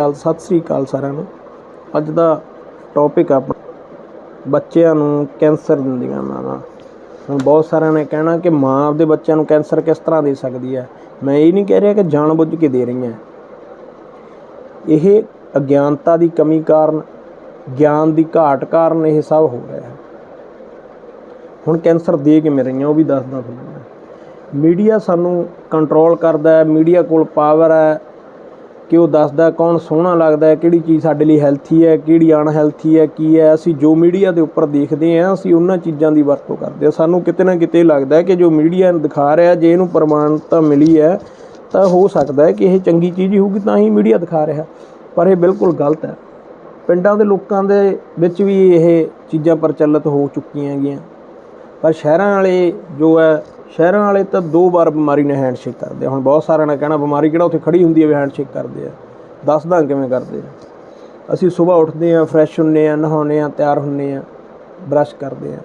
ਹਾਲ ਸਤਿ ਸ੍ਰੀ ਅਕਾਲ ਸਾਰਿਆਂ ਨੂੰ। ਅੱਜ ਦਾ ਟੌਪਿਕ ਆ ਬੱਚਿਆਂ ਨੂੰ ਕੈਂਸਰ ਦਿੰਦੀਆਂ ਮਾਵਾਂ। ਹੁਣ ਬਹੁਤ ਸਾਰਿਆਂ ਨੇ ਕਹਿਣਾ ਕਿ ਮਾਂ ਆਪਦੇ ਬੱਚਿਆਂ ਨੂੰ ਕੈਂਸਰ ਕਿਸ ਤਰ੍ਹਾਂ ਦੇ ਸਕਦੀ ਹੈ। ਮੈਂ ਇਹ ਨਹੀਂ ਕਹਿ ਰਿਹਾ ਕਿ ਜਾਣਬੁੱਝ ਕੇ ਦੇ ਰਹੀਆਂ। ਇਹ ਅਗਿਆਨਤਾ ਦੀ ਕਮੀ ਕਾਰਨ, ਗਿਆਨ ਦੀ ਘਾਟ ਕਾਰਨ ਇਹ ਸਭ ਹੋ ਰਿਹਾ ਹੈ। ਹੁਣ ਕੈਂਸਰ ਦੇ ਕਿਵੇਂ ਰਹੀਆਂ ਉਹ ਵੀ ਦੱਸਦਾ ਤੁਹਾਨੂੰ ਮੈਂ। ਮੀਡੀਆ ਸਾਨੂੰ ਕੰਟਰੋਲ ਕਰਦਾ ਹੈ, ਮੀਡੀਆ ਕੋਲ ਪਾਵਰ ਹੈ ਕਿ ਉਹ ਦੱਸਦਾ ਕੌਣ ਸੋਹਣਾ ਲੱਗਦਾ ਕਿਹੜੀ ਚੀਜ਼ ਸਾਡੇ ਲਈ ਹੈਲਥੀ ਹੈ, ਕਿਹੜੀ ਅਨਹੈਲਥੀ ਹੈ, ਕੀ ਹੈ। ਅਸੀਂ ਜੋ ਮੀਡੀਆ ਦੇ ਉੱਪਰ ਦੇਖਦੇ ਹਾਂ, ਅਸੀਂ ਉਹਨਾਂ ਚੀਜ਼ਾਂ ਦੀ ਵਰਤੋਂ ਕਰਦੇ ਹਾਂ। ਸਾਨੂੰ ਕਿਤੇ ਨਾ ਕਿਤੇ ਲੱਗਦਾ ਕਿ ਜੋ ਮੀਡੀਆ ਦਿਖਾ ਰਿਹਾ, ਜੇ ਇਹਨੂੰ ਪ੍ਰਮਾਣਤਾ ਮਿਲੀ ਹੈ, ਤਾਂ ਹੋ ਸਕਦਾ ਹੈ ਕਿ ਇਹ ਚੰਗੀ ਚੀਜ਼ ਹੋਊਗੀ, ਤਾਂ ਹੀ ਮੀਡੀਆ ਦਿਖਾ ਰਿਹਾ। ਪਰ ਇਹ ਬਿਲਕੁਲ ਗਲਤ ਹੈ। ਪਿੰਡਾਂ ਦੇ ਲੋਕਾਂ ਦੇ ਵਿੱਚ ਵੀ ਇਹ ਚੀਜ਼ਾਂ ਪ੍ਰਚਲਿਤ ਹੋ ਚੁੱਕੀਆਂ ਹੈਗੀਆਂ ਪਰ ਸ਼ਹਿਰਾਂ ਵਾਲੇ ਜੋ ਹੈ ਸ਼ਹਿਰਾਂ ਵਾਲੇ ਤਾਂ ਦੋ ਵਾਰ ਬਿਮਾਰੀ ਨਾਲ ਹੈਂਡਸ਼ੇਕ ਕਰਦੇ ਹੁਣ ਬਹੁਤ ਸਾਰਿਆਂ ਨੇ ਕਹਿਣਾ, ਬਿਮਾਰੀ ਕਿਹੜਾ ਉੱਥੇ ਖੜੀ ਹੁੰਦੀ ਹੈ ਵੀ ਹੈਂਡਸ਼ੇਕ ਕਰਦੇ ਆ। ਦੱਸਦਾ ਕਿਵੇਂ ਕਰਦੇ ਆ। ਅਸੀਂ ਸਵੇਰ ਉੱਠਦੇ ਆ ਫਰੈਸ਼ ਹੁੰਨੇ ਆ ਨਹਾਉਂਦੇ ਆ ਤਿਆਰ ਹੁੰਨੇ ਆ ਬ੍ਰਸ਼ ਕਰਦੇ ਆ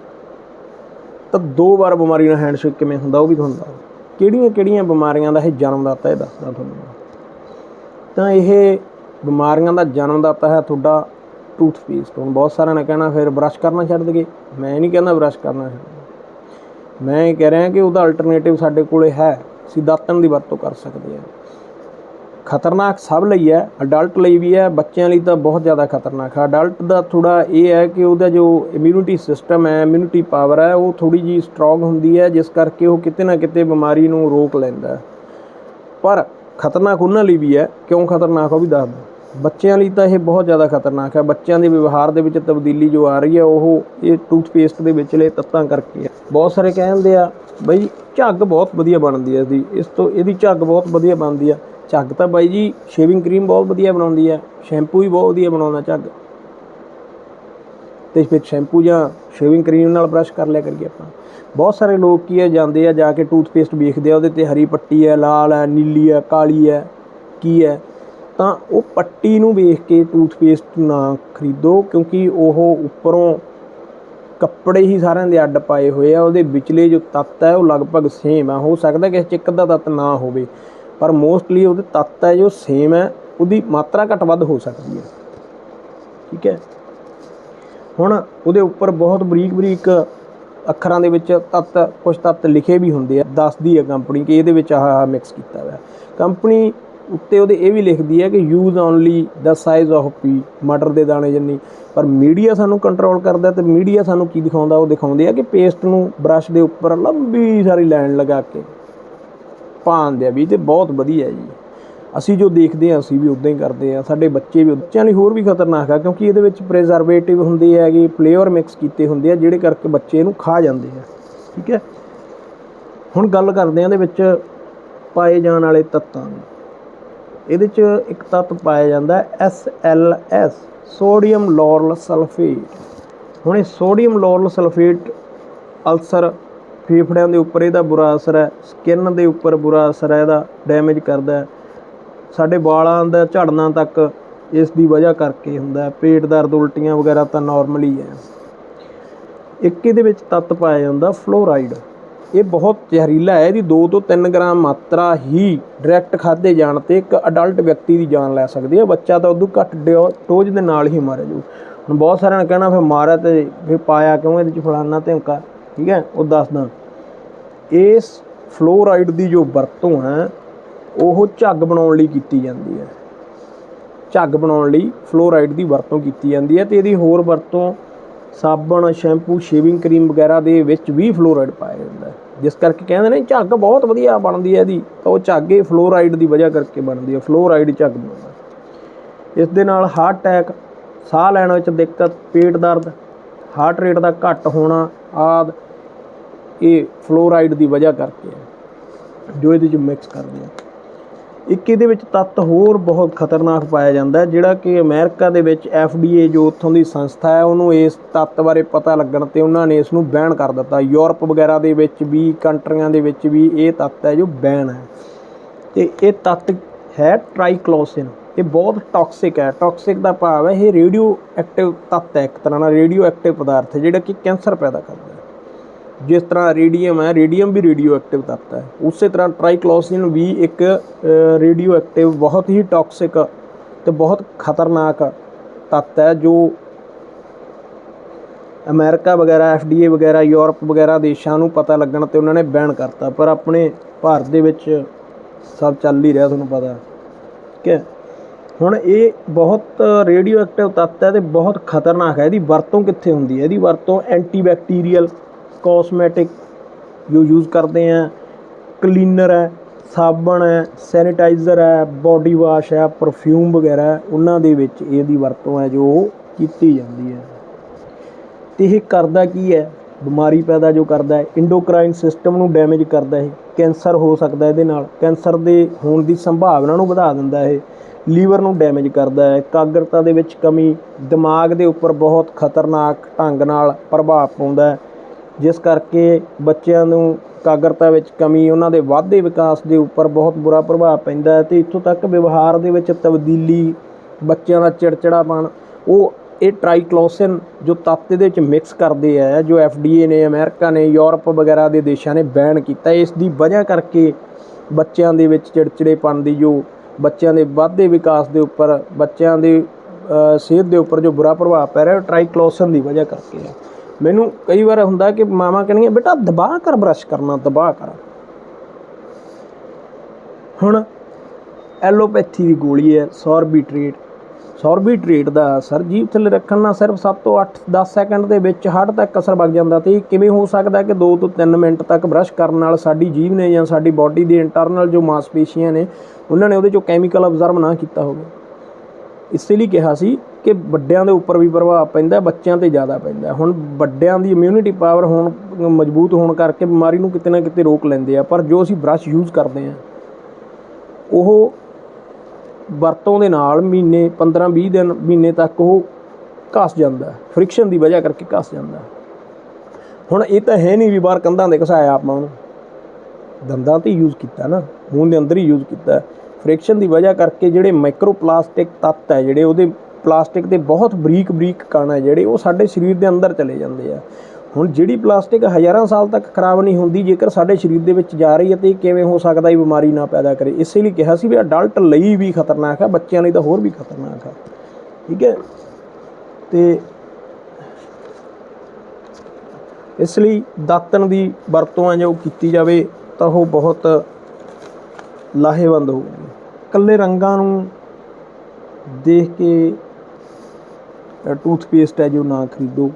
ਤਾਂ ਦੋ ਵਾਰ ਬਿਮਾਰੀ ਨਾਲ ਹੈਂਡਸ਼ੇਕ ਕਿਵੇਂ ਹੁੰਦਾ, ਉਹ ਵੀ ਤੁਹਾਨੂੰ ਦੱਸ ਕਿਹੜੀਆਂ ਕਿਹੜੀਆਂ ਬਿਮਾਰੀਆਂ ਦਾ ਇਹ ਜਨਮਦਾਤਾ ਇਹ ਦੱਸਦਾ ਤੁਹਾਨੂੰ। ਤਾਂ ਇਹ ਬਿਮਾਰੀਆਂ ਦਾ ਜਨਮਦਾਤਾ ਹੈ ਤੁਹਾਡਾ ਟੂਥਪੇਸਟ ਹੁਣ ਬਹੁਤ ਸਾਰਿਆਂ ਨੇ ਕਹਿਣਾ, ਫਿਰ ਬ੍ਰਸ਼ ਕਰਨਾ ਛੱਡ ਦਈਏ ਮੈਂ ਨਹੀਂ ਕਹਿੰਦਾ ਬ੍ਰਸ਼ ਕਰਨਾ ਛੱਡ ਮੈਂ ਇਹ ਕਹਿ ਰਿਹਾ ਕਿ ਉਹਦਾ ਅਲਟਰਨੇਟਿਵ ਸਾਡੇ ਕੋਲੇ ਹੈ। ਅਸੀਂ ਦਾਤਣ ਦੀ ਵਰਤੋਂ ਕਰ ਸਕਦੇ ਹਾਂ। ਖਤਰਨਾਕ ਸਭ ਲਈ ਹੈ। ਅਡਲਟ ਲਈ ਵੀ ਹੈ। ਬੱਚਿਆਂ ਲਈ ਤਾਂ ਬਹੁਤ ਜ਼ਿਆਦਾ ਖਤਰਨਾਕ ਹੈ। ਅਡਲਟ ਦਾ ਥੋੜਾ ਇਹ ਹੈ ਕਿ ਉਹਦਾ ਜੋ ਇਮਿਊਨਿਟੀ ਸਿਸਟਮ ਹੈ ਇਮਿਊਨਿਟੀ ਪਾਵਰ ਹੈ, ਉਹ ਥੋੜੀ ਜੀ ਸਟਰੋਂਗ ਹੁੰਦੀ ਹੈ, ਜਿਸ ਕਰਕੇ ਉਹ ਕਿਤੇ ਨਾ ਕਿਤੇ ਬਿਮਾਰੀ ਨੂੰ ਰੋਕ ਲੈਂਦਾ ਪਰ ਖਤਰਨਾਕ ਉਹਨਾਂ ਲਈ ਵੀ ਹੈ। ਕਿਉਂ ਖਤਰਨਾਕ ਉਹ ਵੀ ਦੱਸਦਾ ਬੱਚਿਆਂ ਲਈ ਤਾਂ ਇਹ ਬਹੁਤ ਜ਼ਿਆਦਾ ਖਤਰਨਾਕ ਹੈ। ਬੱਚਿਆਂ ਦੇ ਵਿਵਹਾਰ ਦੇ ਵਿੱਚ ਤਬਦੀਲੀ ਜੋ ਆ ਰਹੀ ਹੈ, ਉਹ ਇਹ ਟੂਥਪੇਸਟ ਦੇ ਵਿਚਲੇ ਤੱਤਾਂ ਕਰਕੇ ਹੈ। ਬਹੁਤ ਸਾਰੇ ਕਹਿੰਦੇ ਆ, ਬਈ, ਝੱਗ ਬਹੁਤ ਵਧੀਆ ਬਣਦੀ ਹੈ ਇਹਦੀ ਇਸ ਤੋਂ ਇਹਦੀ ਝੱਗ ਬਹੁਤ ਵਧੀਆ ਬਣਦੀ ਆ ਝੱਗ ਤਾਂ ਬਾਈ ਜੀ ਸ਼ੇਵਿੰਗ ਕਰੀਮ ਬਹੁਤ ਵਧੀਆ ਬਣਾਉਂਦੀ ਹੈ। ਸ਼ੈਂਪੂ ਵੀ ਬਹੁਤ ਵਧੀਆ ਬਣਾਉਂਦਾ ਝੱਗ। ਤੇ ਫਿਰ ਸ਼ੈਂਪੂ ਜਾਂ ਸ਼ੇਵਿੰਗ ਕਰੀਮ ਨਾਲ ਬ੍ਰਸ਼ ਕਰ ਲਿਆ ਕਰੀਏ ਆਪਾਂ। ਬਹੁਤ ਸਾਰੇ ਲੋਕ ਕੀ ਹੈ, ਜਾਂਦੇ ਆ ਜਾ ਕੇ ਟੂਥਪੇਸਟ ਵੇਖਦੇ ਆ, ਉਹਦੇ ਤੇ ਹਰੀ ਪੱਟੀ ਹੈ, ਲਾਲ ਹੈ, ਨੀਲੀ ਹੈ, ਕਾਲੀ ਹੈ, ਕੀ ਹੈ। ਤਾਂ ਉਹ ਪੱਟੀ ਨੂੰ ਵੇਖ ਕੇ ਟੂਥਪੇਸਟ ਨਾ ਖਰੀਦੋ, ਕਿਉਂਕਿ ਉਹ ਉੱਪਰੋਂ ਕੱਪੜੇ ਹੀ ਸਾਰਿਆਂ ਦੇ ਅੱਡ ਪਾਏ ਹੋਏ ਆ, ਉਹਦੇ ਵਿਚਲੇ ਜੋ ਤੱਤ ਹੈ ਉਹ ਲਗਭਗ ਸੇਮ ਆ। ਹੋ ਸਕਦਾ ਕਿ ਚ ਇੱਕ ਦਾ ਤੱਤ ਨਾ ਹੋਵੇ, ਪਰ ਮੋਸਟਲੀ ਉਹਦੇ ਤੱਤ ਹੈ ਜੋ ਸੇਮ ਹੈ ਉਹਦੀ ਮਾਤਰਾ ਘੱਟ ਵੱਧ ਹੋ ਸਕਦੀ ਹੈ ਠੀਕ ਹੈ? ਹੁਣ ਉਹਦੇ ਉੱਪਰ ਬਹੁਤ ਬਰੀਕ ਬਰੀਕ ਅੱਖਰਾਂ ਦੇ ਵਿੱਚ ਤੱਤ ਕੁਝ ਤੱਤ ਲਿਖੇ ਵੀ ਹੁੰਦੇ ਆ, ਦੱਸਦੀ ਹੈ ਕੰਪਨੀ ਕਿ ਇਹਦੇ ਵਿੱਚ ਆਹ ਮਿਕਸ ਕੀਤਾ ਹੋਇਆ। ਕੰਪਨੀ ਉੱਤੇ ਉਹਦੇ ਇਹ ਵੀ ਲਿਖਦੀ ਹੈ ਕਿ use only the size of pea ਮਟਰ ਦੇ ਦਾਣੇ ਜਿੰਨੀ, ਪਰ ਮੀਡੀਆ ਸਾਨੂੰ ਕੰਟਰੋਲ ਕਰਦਾ ਤੇ ਮੀਡੀਆ ਸਾਨੂੰ ਕੀ ਦਿਖਾਉਂਦਾ? ਉਹ ਦਿਖਾਉਂਦੇ ਆ ਕਿ ਪੇਸਟ ਨੂੰ ਬ੍ਰਸ਼ ਦੇ ਉੱਪਰ ਲੰਬੀ ਸਾਰੀ ਲਾਈਨ ਲਗਾ ਕੇ ਪਾਉਂਦੇ ਆ ਵੀ ਤੇ ਬਹੁਤ ਵਧੀਆ ਜੀ। ਅਸੀਂ ਜੋ ਦੇਖਦੇ ਆ ਅਸੀਂ ਵੀ ਉਦਾਂ ਹੀ ਕਰਦੇ ਆ ਸਾਡੇ ਬੱਚੇ ਵੀ ਬੱਚਿਆਂ ਲਈ ਹੋਰ ਵੀ ਖਤਰਨਾਕ ਆ, ਕਿਉਂਕਿ ਇਹਦੇ ਵਿੱਚ ਪ੍ਰੀਜ਼ਰਵੇਟਿਵ ਹੁੰਦੇ ਹੈਗੇ ਫਲੇਵਰ ਮਿਕਸ ਕੀਤੇ ਹੁੰਦੇ ਆ, ਜਿਹੜੇ ਕਰਕੇ ਬੱਚੇ ਇਹਨੂੰ ਖਾ ਜਾਂਦੇ ਆ। ਠੀਕ ਹੈ? ਹੁਣ ਗੱਲ ਕਰਦੇ ਆ ਇਹਦੇ ਵਿੱਚ ਪਾਏ ਜਾਣ ਵਾਲੇ ਤੱਤਾਂ ਦੀ ਇਹਦੇ ਚ ਇੱਕ ਤੱਤ ਪਾਇਆ ਜਾਂਦਾ ਹੈ SLS ਸੋਡੀਅਮ ਲੋਰਲ ਸਲਫੇਟ ਹੁਣ ਇਹ ਸੋਡੀਅਮ ਲੋਰਲ ਸਲਫੇਟ ਅਲਸਰ ਫੇਫੜਿਆਂ ਦੇ ਉੱਪਰ ਇਹਦਾ ਬੁਰਾ ਅਸਰ ਹੈ ਸਕਿਨ ਦੇ ਉੱਪਰ ਬੁਰਾ ਅਸਰ ਹੈ, ਇਹਦਾ ਡੈਮੇਜ ਕਰਦਾ ਹੈ। ਸਾਡੇ ਵਾਲਾਂ ਦਾ ਝੜਨਾ ਤੱਕ ਇਸ ਦੀ ਵਜ੍ਹਾ ਕਰਕੇ ਹੁੰਦਾ ਪੇਟ ਦਰਦ ਉਲਟੀਆਂ ਵਗੈਰਾ ਤਾਂ ਨਾਰਮਲੀ ਹੈ। ਇੱਕ ਇਹਦੇ ਵਿੱਚ ਤੱਤ ਪਾਇਆ ਜਾਂਦਾ ਫਲੋਰਾਈਡ। ਇਹ ਬਹੁਤ ਜ਼ਹਿਰੀਲਾ ਹੈ। ਇਹਦੀ 2 ਤੋਂ 3 ਗ੍ਰਾਮ ਮਾਤਰਾ ਹੀ ਡਾਇਰੈਕਟ ਖਾਦੇ ਜਾਣ ਤੇ ਇੱਕ ਅਡਲਟ ਵਿਅਕਤੀ ਦੀ ਜਾਨ ਲੈ ਸਕਦੀ ਹੈ। ਬੱਚਾ ਤਾਂ ਉਦੋਂ ਘੱਟ ਡੋਜ਼ ਦੇ ਨਾਲ ਹੀ ਮਾਰਿਆ ਜੂ ਹੁਣ ਬਹੁਤ ਸਾਰਿਆਂ ਨੇ ਕਹਿਣਾ, ਫਿਰ ਮਾਰਿਆ ਤੇ ਫਿਰ ਪਾਇਆ ਕਿਉਂ? ਇਹਦੇ ਚ ਫਲਾਨਾ ਧਮਕਾ, ਠੀਕ ਹੈ? ਉਹ ਦੱਸਦਾ ਇਸ ਫਲੋਰਾਈਡ ਦੀ ਜੋ ਵਰਤੋਂ ਹੈ, ਉਹ ਝੱਗ ਬਣਾਉਣ ਲਈ ਕੀਤੀ ਜਾਂਦੀ ਹੈ। ਝੱਗ ਬਣਾਉਣ ਲਈ ਫਲੋਰਾਈਡ ਦੀ ਵਰਤੋਂ ਕੀਤੀ ਜਾਂਦੀ ਹੈ ਤੇ ਇਹਦੀ ਹੋਰ ਵਰਤੋਂ ਸਾਬਣ, ਸ਼ੈਂਪੂ, ਸ਼ੇਵਿੰਗ ਕਰੀਮ ਵਗੈਰਾ ਦੇ ਵਿੱਚ ਵੀ ਫਲੋਰਾਈਡ ਪਾਇਆ ਜਾਂਦਾ ਹੈ। ਜਿਸ ਕਰਕੇ ਕਹਿੰਦੇ ਨੇ ਝੱਗ ਬਹੁਤ ਵਧੀਆ ਬਣਦੀ ਹੈ ਇਹਦੀ। ਤਾਂ ਉਹ ਝੱਗ ਇਹ ਫਲੋਰਾਈਡ ਦੀ ਵਜ੍ਹਾ ਕਰਕੇ ਬਣਦੀ ਹੈ। ਫਲੋਰਾਈਡ ਝੱਗ ਬਣਦਾ ਇਸ ਦੇ ਨਾਲ ਹਾਰਟ ਅਟੈਕ, ਸਾਹ ਲੈਣ ਵਿੱਚ ਦਿੱਕਤ, ਪੇਟ ਦਰਦ, ਹਾਰਟ ਰੇਟ ਦਾ ਘੱਟ ਹੋਣਾ ਆਦ ਇਹ ਫਲੋਰਾਈਡ ਦੀ ਵਜ੍ਹਾ ਕਰਕੇ ਹੈ। ਜੋ ਇਹਦੇ ਵਿੱਚ ਮਿਕਸ ਕਰਦੇ ਆ। ਇੱਕ ਇਹਦੇ ਵਿੱਚ ਤੱਤ ਹੋਰ ਬਹੁਤ ਖਤਰਨਾਕ ਪਾਇਆ ਜਾਂਦਾ ਹੈ, ਜਿਹੜਾ ਕਿ ਅਮਰੀਕਾ ਦੇ ਵਿੱਚ ਏ ਜੋ ਉੱਥੋਂ ਦੀ ਸੰਸਥਾ ਹੈ, ਉਹਨੂੰ ਇਸ ਤੱਤ ਬਾਰੇ ਪਤਾ ਲੱਗਣ ਤੇ ਉਹਨਾਂ ਨੇ ਇਸ ਨੂੰ ਬੈਨ ਕਰ ਦਿੱਤਾ। ਯੂਰਪ ਵਗੈਰਾ ਦੇ ਵਿੱਚ ਵੀ, ਕੰਟਰੀਆਂ ਦੇ ਵਿੱਚ ਵੀ ਇਹ ਤੱਤ ਹੈ ਜੋ ਬੈਨ ਹੈ। ਤੇ ਇਹ ਤੱਤ ਹੈ ਟ੍ਰਾਈਕਲੋਸਿਨ। ਇਹ ਬਹੁਤ ਟੌਕਸਿਕ ਹੈ। ਟੌਕਸਿਕ ਦਾ ਭਾਵ ਹੈ, ਇਹ ਰੇਡੀਓ ਐਕਟਿਵ ਤੱਤ ਹੈ ਇੱਕ ਤਰ੍ਹਾਂ ਦਾ ਰੇਡੀਓ ਐਕਟਿਵ ਪਦਾਰਥ ਹੈ, ਜਿਹੜਾ ਕਿ ਕੈਂਸਰ ਪੈਦਾ ਕਰਦਾ ਹੈ। ਜਿਸ ਤਰ੍ਹਾਂ ਰੇਡੀਅਮ ਹੈ, ਰੇਡੀਅਮ ਵੀ ਰੇਡੀਓ ਐਕਟਿਵ ਤੱਤ ਹੈ। ਉਸੇ ਤਰ੍ਹਾਂ ਟ੍ਰਾਈਕਲੋਸਿਨ ਵੀ ਇੱਕ ਰੇਡੀਓ ਐਕਟਿਵ ਬਹੁਤ ਹੀ ਟੌਕਸਿਕ ਤੇ ਬਹੁਤ ਖਤਰਨਾਕ ਤੱਤ ਹੈ, ਜੋ ਅਮਰੀਕਾ ਵਗੈਰਾ ਐਫਡੀਏ ਵਗੈਰਾ, ਯੂਰਪ ਵਗੈਰਾ ਦੇਸ਼ਾਂ ਨੂੰ ਪਤਾ ਲੱਗਣ ਤੇ ਉਹਨਾਂ ਨੇ ਬੈਨ ਕਰਤਾ। ਪਰ ਆਪਣੇ ਭਾਰਤ ਦੇ ਵਿੱਚ ਸਭ ਚੱਲ ਹੀ ਰਿਹਾ, ਤੁਹਾਨੂੰ ਪਤਾ। ਠੀਕ ਹੈ? ਹੁਣ ਇਹ ਬਹੁਤ ਰੇਡੀਓ ਐਕਟਿਵ ਤੱਤ ਹੈ ਤੇ ਬਹੁਤ ਖਤਰਨਾਕ ਹੈ। ਇਹਦੀ ਵਰਤੋਂ ਕਿੱਥੇ ਹੁੰਦੀ ਹੈ? ਇਹਦੀ ਵਰਤੋਂ ਐਂਟੀਬੈਕਟੀਰੀਅਲ ਕੋਸਮੈਟਿਕ ਜੋ ਯੂਜ਼ ਕਰਦੇ ਆ। ਕਲੀਨਰ ਹੈ, ਸਾਬਣ ਹੈ ਸੈਨੀਟਾਈਜ਼ਰ ਹੈ ਬਾਡੀ ਵਾਸ਼ ਹੈ ਪਰਫਿਊਮ ਵਗੈਰਾ ਉਹਨਾਂ ਦੇ ਵਿੱਚ ਇਹਦੀ ਵਰਤੋਂ ਹੈ ਜੋ ਕੀਤੀ ਜਾਂਦੀ ਹੈ। ਤੇ ਇਹ ਕਰਦਾ ਕੀ ਹੈ? ਬਿਮਾਰੀ ਪੈਦਾ ਜੋ ਕਰਦਾ ਹੈ ਇੰਡੋਕਰਾਈਨ ਸਿਸਟਮ ਨੂੰ ਡੈਮੇਜ ਕਰਦਾ ਹੈ, ਕੈਂਸਰ ਹੋ ਸਕਦਾ ਇਹਦੇ ਨਾਲ। ਕੈਂਸਰ ਦੇ ਹੋਣ ਦੀ ਸੰਭਾਵਨਾ ਨੂੰ ਵਧਾ ਦਿੰਦਾ ਹੈ, ਲੀਵਰ ਨੂੰ ਡੈਮੇਜ ਕਰਦਾ ਹੈ, ਇਕਾਗਰਤਾ ਦੇ ਵਿੱਚ ਕਮੀ, ਦਿਮਾਗ ਦੇ ਉੱਪਰ ਬਹੁਤ ਖਤਰਨਾਕ ਢੰਗ ਨਾਲ ਪ੍ਰਭਾਵ ਪਾਉਂਦਾ ਹੈ। ਜਿਸ ਕਰਕੇ ਬੱਚਿਆਂ ਨੂੰ ਇਕਾਗਰਤਾ ਵਿੱਚ ਕਮੀ, ਉਹਨਾਂ ਦੇ ਵਾਧੇ ਵਿਕਾਸ ਦੇ ਉੱਪਰ ਬਹੁਤ ਬੁਰਾ ਪ੍ਰਭਾਵ ਪੈਂਦਾ ਅਤੇ ਇੱਥੋਂ ਤੱਕ ਵਿਵਹਾਰ ਦੇ ਵਿੱਚ ਤਬਦੀਲੀ, ਬੱਚਿਆਂ ਦਾ ਚਿੜਚਿੜਾਪਣ, ਉਹ ਇਹ ਟ੍ਰਾਈਕਲੋਸਿਨ ਜੋ ਤੱਤ ਦੇ ਵਿੱਚ ਮਿਕਸ ਕਰਦੇ ਆ, ਜੋ ਐਫਡੀਏ ਨੇ, ਅਮਰੀਕਾ ਨੇ, ਯੂਰਪ ਵਗੈਰਾ ਦੇ ਦੇਸ਼ਾਂ ਨੇ ਬੈਨ ਕੀਤਾ, ਇਸ ਦੀ ਵਜ੍ਹਾ ਕਰਕੇ ਬੱਚਿਆਂ ਦੇ ਵਿੱਚ ਚਿੜਚਿੜੇਪਣ ਦੀ ਜੋ ਬੱਚਿਆਂ ਦੇ ਵਾਧੇ ਵਿਕਾਸ ਦੇ ਉੱਪਰ, ਬੱਚਿਆਂ ਦੇ ਸਿਹਤ ਦੇ ਉੱਪਰ ਜੋ ਬੁਰਾ ਪ੍ਰਭਾਵ ਪੈ ਰਿਹਾ, ਉਹ ਟ੍ਰਾਈਕਲੋਸਿਨ ਦੀ ਵਜ੍ਹਾ ਕਰਕੇ ਹੈ ਮੈਨੂੰ ਕਈ ਵਾਰ ਹੁੰਦਾ ਕਿ ਮਾਮਾ ਕਹਿੰਦੀਆਂ ਬੇਟਾ ਦਬਾਅ ਕਰ ਬਰਸ਼ ਕਰਨਾ ਦਬਾਅ ਕਰ। ਹੁਣ ਐਲੋਪੈਥੀ ਦੀ ਗੋਲੀ ਹੈ ਸੌਰਬੀਟ੍ਰੇਟ ਸੌਰਬੀਟ੍ਰੇਟ ਦਾ ਅਸਰ ਜੀਭ ਥੱਲੇ ਰੱਖਣ ਨਾਲ ਸਿਰਫ 7 ਤੋਂ 8 10 ਸੈਕਿੰਡ ਦੇ ਵਿੱਚ ਹੱਡ ਤੱਕ ਅਸਰ ਵਗ ਜਾਂਦਾ ਤੇ ਕਿਵੇਂ ਹੋ ਸਕਦਾ ਕਿ 2 ਤੋਂ 3 ਮਿੰਟ ਤੱਕ ਬਰਸ਼ ਕਰਨ ਨਾਲ ਸਾਡੀ ਜੀਭ ਨੇ ਜਾਂ ਸਾਡੀ ਬਾਡੀ ਦੇ ਇੰਟਰਨਲ ਜੋ ਮਾਸਪੇਸ਼ੀਆਂ ਨੇ, ਉਹਨਾਂ ਨੇ ਉਹਦੇ ਚੋਂ ਕੈਮੀਕਲ ਅਬਜ਼ਰਵ ਨਾ ਕੀਤਾ ਹੋਵੇ। ਇਸ ਲਈ ਕਿਹਾ ਸੀ ਕਿ ਵੱਡਿਆਂ ਦੇ ਉੱਪਰ ਵੀ ਪ੍ਰਭਾਵ ਪੈਂਦਾ, ਬੱਚਿਆਂ ਤੇ ਜ਼ਿਆਦਾ ਪੈਂਦਾ। ਹੁਣ ਵੱਡਿਆਂ ਦੀ ਇਮਿਊਨਿਟੀ ਪਾਵਰ ਹੋਣ, ਮਜ਼ਬੂਤ ਹੋਣ ਕਰਕੇ ਬਿਮਾਰੀ ਨੂੰ ਕਿਤੇ ਨਾ ਕਿਤੇ ਰੋਕ ਲੈਂਦੇ ਆ। ਪਰ ਜੋ ਅਸੀਂ ਬ੍ਰਸ਼ ਯੂਜ਼ ਕਰਦੇ ਆ, ਉਹ ਵਰਤੋਂ ਦੇ ਨਾਲ ਮਹੀਨੇ 15 20 ਦਿਨ, ਮਹੀਨੇ ਤੱਕ ਉਹ ਘਸ ਜਾਂਦਾ। ਫ੍ਰਿਕਸ਼ਨ ਦੀ ਵਜ੍ਹਾ ਕਰਕੇ ਘਸ ਜਾਂਦਾ। ਹੁਣ ਇਹ ਤਾਂ ਹੈ ਨਹੀਂ ਵੀ ਬਾਹਰ ਕੰਧਾਂ ਦੇ ਘਸਾਇਆ ਆਪਾਂ ਉਹਨੂੰ। ਦੰਦਾਂ ਤੇ ਯੂਜ਼ ਕੀਤਾ ਨਾ। ਮੂੰਹ ਦੇ ਅੰਦਰ ਹੀ ਯੂਜ਼ ਕੀਤਾ। ਫ੍ਰਿਕਸ਼ਨ ਦੀ ਵਜ੍ਹਾ ਕਰਕੇ ਜਿਹੜੇ ਮਾਈਕਰੋ ਪਲਾਸਟਿਕ ਤੱਤ ਹੈ, ਜਿਹੜੇ ਉਹਦੇ ਪਲਾਸਟਿਕ ਦੇ ਬਹੁਤ ਬਰੀਕ ਬਰੀਕ ਕਣ ਹੈ ਜਿਹੜੇ ਉਹ ਸਾਡੇ ਸਰੀਰ ਦੇ ਅੰਦਰ ਚਲੇ ਜਾਂਦੇ ਆ। ਹੁਣ ਜਿਹੜੀ ਪਲਾਸਟਿਕ ਹਜ਼ਾਰਾਂ ਸਾਲ ਤੱਕ ਖਰਾਬ ਨਹੀਂ ਹੁੰਦੀ, ਜੇਕਰ ਸਾਡੇ ਸਰੀਰ ਦੇ ਵਿੱਚ ਜਾ ਰਹੀ ਹੈ ਤੇ ਇਹ ਕਿਵੇਂ ਹੋ ਸਕਦਾ ਇਹ ਬਿਮਾਰੀ ਨਾ ਪੈਦਾ ਕਰੇ? ਇਸੇ ਲਈ ਕਿਹਾ ਸੀ ਵੀ ਅਡਲਟ ਲਈ ਵੀ ਖਤਰਨਾਕ ਹੈ ਬੱਚਿਆਂ ਲਈ ਤਾਂ ਹੋਰ ਵੀ ਖਤਰਨਾਕ ਹੈ ਠੀਕ ਹੈ? ਤੇ ਇਸ ਲਈ ਦਾਤਨ ਦੀ ਵਰਤੋਂ ਹੈ ਜੋ ਕੀਤੀ ਜਾਵੇ, ਤਾਂ ਉਹ ਬਹੁਤ ਲਾਹੇਵੰਦ ਹੋਊਗੀ। ਇਕੱਲੇ ਰੰਗਾਂ ਨੂੰ ਦੇਖ ਕੇ ਟੂਥਪੇਸਟ ਹੈ ਜੋ ਨਾ ਖਰੀਦੋ।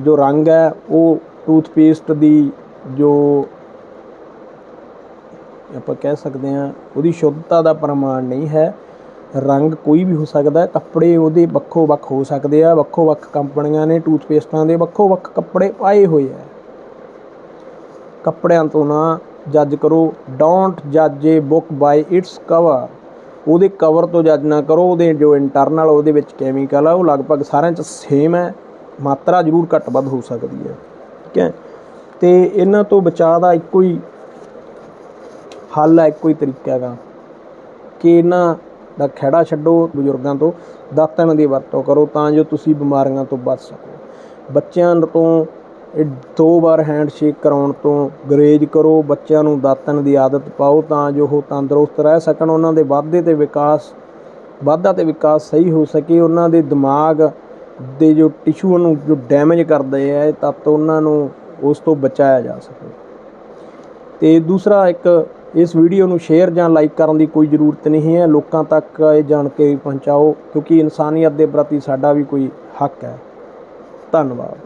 ਜੋ ਰੰਗ ਹੈ, ਉਹ ਟੂਥਪੇਸਟ ਦੀ ਜੋ ਆਪਾਂ ਕਹਿ ਸਕਦੇ ਹਾਂ, ਉਹਦੀ ਸ਼ੁੱਧਤਾ ਦਾ ਪ੍ਰਮਾਣ ਨਹੀਂ ਹੈ। ਰੰਗ ਕੋਈ ਵੀ ਹੋ ਸਕਦਾ ਕੱਪੜੇ ਉਹਦੇ ਵੱਖੋ ਵੱਖ ਹੋ ਸਕਦੇ ਆ। ਵੱਖੋ ਵੱਖ ਕੰਪਨੀਆਂ ਨੇ ਟੂਥਪੇਸਟਾਂ ਦੇ ਵੱਖੋ ਵੱਖ ਕੱਪੜੇ ਪਾਏ ਹੋਏ ਆ। ਕੱਪੜਿਆਂ ਤੋਂ ਨਾ ਜੱਜ ਕਰੋ। ਡੋਂਟ ਜੱਜ a book by its cover ਉਹਦੇ ਕਵਰ ਤੋਂ ਜੱਜ ਨਾ ਕਰੋ, ਉਹਦੇ ਜੋ ਇੰਟਰਨਲ ਉਹਦੇ ਵਿੱਚ ਕੈਮੀਕਲ ਆ, ਉਹ ਲਗਭਗ ਸਾਰਿਆਂ 'ਚ ਸੇਮ ਹੈ, ਮਾਤਰਾ ਜ਼ਰੂਰ ਘੱਟ ਵੱਧ ਹੋ ਸਕਦੀ ਹੈ, ਠੀਕ ਹੈ? ਤੇ ਇਹਨਾਂ ਤੋਂ ਬਚਾਅ ਦਾ ਇੱਕੋ ਹੀ ਹੱਲ ਹੈ, ਇੱਕੋ ਹੀ ਤਰੀਕਾ ਹੈਗਾ ਕਿ ਇਹਨਾਂ ਦਾ ਖਹਿੜਾ ਛੱਡੋ ਬਜ਼ੁਰਗਾਂ ਤੋਂ ਦਾਤਣ ਦੀ ਵਰਤੋਂ ਕਰੋ ਤਾਂ ਜੋ ਤੁਸੀਂ ਬਿਮਾਰੀਆਂ ਤੋਂ ਬਚ ਸਕੋ। ਬੱਚਿਆਂ ਤੋਂ ਦੋ ਵਾਰ ਹੈਂਡਸ਼ੇਕ ਕਰਾਉਣ ਤੋਂ ਗੁਰੇਜ਼ ਕਰੋ, ਬੱਚਿਆਂ ਨੂੰ ਦਾਤਣ ਦੀ ਆਦਤ ਪਾਓ ਤਾਂ ਜੋ ਉਹ ਤੰਦਰੁਸਤ ਰਹਿ ਸਕਣ, ਉਹਨਾਂ ਦੇ ਵਾਧੇ ਅਤੇ ਵਿਕਾਸ, ਵਾਧਾ ਅਤੇ ਵਿਕਾਸ ਸਹੀ ਹੋ ਸਕੇ। ਉਹਨਾਂ ਦੇ ਦਿਮਾਗ ਦੇ ਜੋ ਟਿਸ਼ੂ ਨੂੰ ਜੋ ਡੈਮੇਜ ਕਰਦੇ ਆ ਤੱਤ ਉਹਨਾਂ ਨੂੰ ਉਸ ਤੋਂ ਬਚਾਇਆ ਜਾ ਸਕੇ। ਤੇ ਦੂਸਰਾ ਇੱਕ, ਇਸ ਵੀਡੀਓ ਨੂੰ ਸ਼ੇਅਰ ਜਾਂ ਲਾਈਕ ਕਰਨ ਦੀ ਕੋਈ ਜ਼ਰੂਰਤ ਨਹੀਂ ਹੈ। ਲੋਕਾਂ ਤੱਕ ਇਹ ਜਾਣਕਾਰੀ ਪਹੁੰਚਾਓ, ਕਿਉਂਕਿ ਇਨਸਾਨੀਅਤ ਦੇ ਪ੍ਰਤੀ ਸਾਡਾ ਵੀ ਕੋਈ ਹੱਕ ਹੈ। ਧੰਨਵਾਦ।